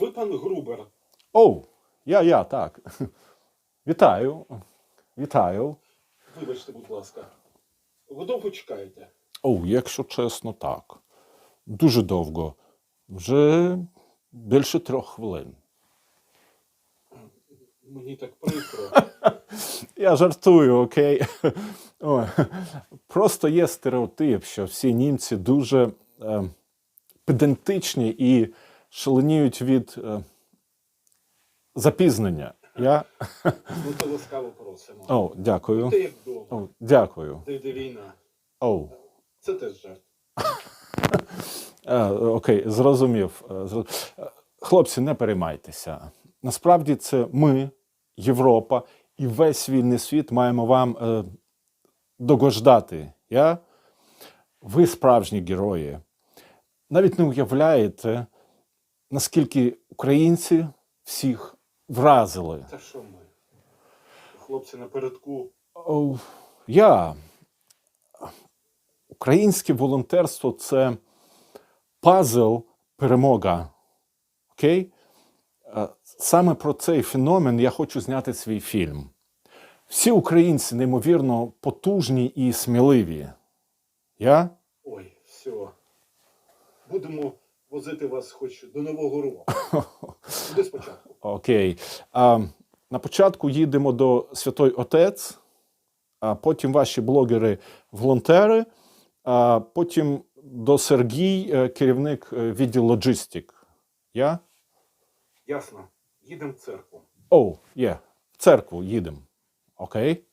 Ви пан Грубер. О, я, я, так. Вітаю. Вітаю. Вибачте, будь ласка. Ви довго чекаєте? О, якщо чесно, так. Дуже довго. Вже більше трьох хвилин. Мені так прикро. Я жартую, окей. Просто є стереотип, що всі німці дуже е, педантичні і шаленіють від е, запізнення. Я... Ми то ласкаво просимо. О, дякую. Ти як вдома, О, дякую. де йде війна. О, Це теж жарт. е, окей, зрозумів. Е, е, Хлопці, не переймайтеся. Насправді це ми, Європа і весь вільний світ маємо вам е, догодждати. Я? Ви справжні герої. Навіть не уявляєте, наскільки українці всіх вразили. Та що ми? Хлопці напередку. Я. Українське волонтерство це пазл перемога. Окей? Е, Саме про цей феномен я хочу зняти свій фільм. Всі українці неймовірно потужні і сміливі. Я? Ой, все. Будемо возити вас хоч до Нового року. Куди спочатку? Окей. А, на початку їдемо до Святой Отець, а потім ваші блогери-волонтери, а потім до Сергій, е, керівник е, відділу лоджистик. Я? Ясно. Їдемо в церкву. О, є. В церкву їдемо. Окей?